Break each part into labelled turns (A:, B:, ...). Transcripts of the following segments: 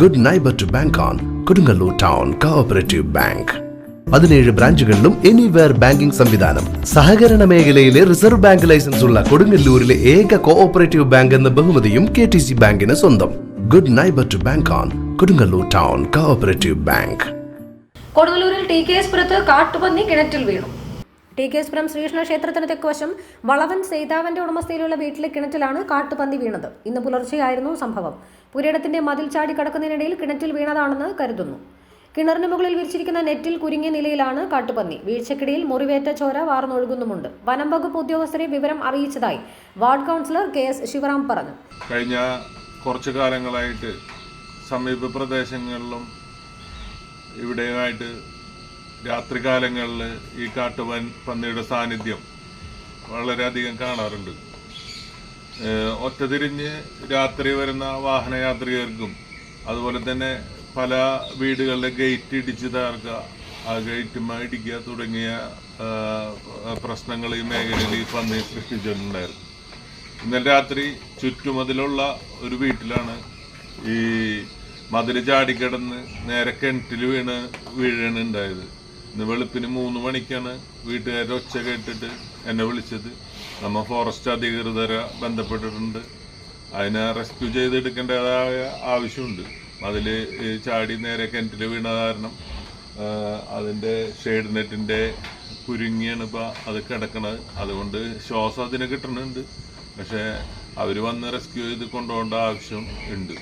A: Good neighbour to bank on Kodungallur town cooperative bank പതിനേഴ് ബ്രാഞ്ചുകളിലും anywhere banking സംവിധാനം സഹകരണ മേഖലയിലെ റിസർവ് ബാങ്ക് ലൈസൻസ് ഉള്ള കൊടുങ്ങല്ലൂരിലെ ഏക കോഓപ്പറേറ്റീവ് ബാങ്ക് എന്ന ബഹുമതിയും കെ ടി സി ബാങ്കിന് സ്വന്തം good neighbour to bank on Kodungallur town cooperative bank
B: കൊടുങ്ങല്ലൂരിൽ ടി കെ എസ് പുറത്ത് കാട്ടുപന്നി കിണറ്റിൽ വീണു ടി കെ സ്പുരം ശ്രീകൃഷ്ണ ക്ഷേത്രത്തിന് തെക്കുവശം വളവൻ സേതാവന്റെ ഉടമസ്ഥയിലുള്ള വീട്ടിലെ കിണറ്റിലാണ് കാട്ടുപന്നി വീണത് ഇന്ന് പുലർച്ചെയായിരുന്നു സംഭവം പുരയിടത്തിന്റെ മതിൽ ചാടി കടക്കുന്നതിനിടയിൽ കിണറ്റിൽ വീണതാണെന്ന് കരുതുന്നു കിണറിന് മുകളിൽ വിരിച്ചിരിക്കുന്ന നെറ്റിൽ കുരുങ്ങിയ നിലയിലാണ് കാട്ടുപന്നി വീഴ്ചക്കിടയിൽ മുറിവേറ്റ ചോര വാർന്നൊഴുകുന്നുമുണ്ട് വനം വകുപ്പ് ഉദ്യോഗസ്ഥരെ വിവരം അറിയിച്ചതായി ward councillor K S Sivaram പറഞ്ഞു
C: കഴിഞ്ഞ കുറച്ചു കാലങ്ങളായിട്ട് സമീപ പ്രദേശങ്ങളിലും ഇവിടെയുമായിട്ട് രാത്രികാലങ്ങളിൽ ഈ കാട്ടുവൻ പന്നിയുടെ സാന്നിധ്യം വളരെയധികം കാണാറുണ്ട് ഒറ്റതിരിഞ്ഞ് രാത്രി വരുന്ന വാഹനയാത്രികർക്കും അതുപോലെ തന്നെ പല വീടുകളിലെ ഗേറ്റ് ഇടിച്ച് തകർക്കുക ആ ഗേറ്റ് ഇടിക്കുക തുടങ്ങിയ പ്രശ്നങ്ങൾ ഈ മേഖലയിൽ ഈ പന്നി സൃഷ്ടിച്ചിട്ടുണ്ടായിരുന്നു ഇന്നലെ രാത്രി ചുറ്റുമതിലുള്ള ഒരു വീട്ടിലാണ് ഈ മതിൽ ചാടിക്കിടന്ന് നേരെ കിണറ്റിൽ വീണ് വീഴണുണ്ടായത് ഇന്ന് വെളുപ്പിന് മൂന്ന് മണിക്കാണ് വീട്ടുകാർ ഒച്ച കേട്ടിട്ട് എന്നെ വിളിച്ചത് നമ്മ ഫോറസ്റ്റ് അധികൃതരെ ബന്ധപ്പെട്ടിട്ടുണ്ട് അതിനെ റെസ്ക്യൂ ചെയ്തെടുക്കേണ്ടതായ ആവശ്യമുണ്ട് അതിൽ ചാടി നേരെ കിണറ്റിൽ വീണ കാരണം അതിൻ്റെ ഷെയ്ഡ് നെറ്റിൻ്റെ കുരുങ്ങിയാണ് ഇപ്പോൾ അത് കിടക്കണത് അതുകൊണ്ട് ശ്വാസം അതിന് കിട്ടുന്നുണ്ട് പക്ഷേ അവർ വന്ന് റെസ്ക്യൂ ചെയ്ത് കൊണ്ടുപോകേണ്ട ആവശ്യം ഉണ്ട്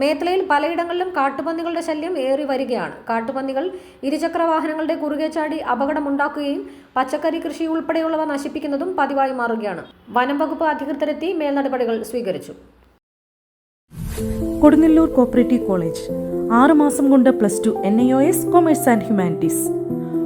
B: മേത്തലയിൽ പലയിടങ്ങളിലും കാട്ടുപന്നികളുടെ ശല്യം ഏറി വരികയാണ് കാട്ടുപന്നികൾ ഇരുചക്ര വാഹനങ്ങളുടെ കുറുകെ ചാടി അപകടമുണ്ടാക്കുകയും പച്ചക്കറി കൃഷി ഉൾപ്പെടെയുള്ളവ നശിപ്പിക്കുന്നതും പതിവായി മാറുകയാണ് വനം വകുപ്പ് അധികൃതരെത്തി മേൽനടപടികൾ സ്വീകരിച്ചു
D: കൊടുങ്ങല്ലൂർ കോപ്പറേറ്റീവ് കോളേജ് ആറുമാസം കൊണ്ട് plus two N I O S commerce and humanities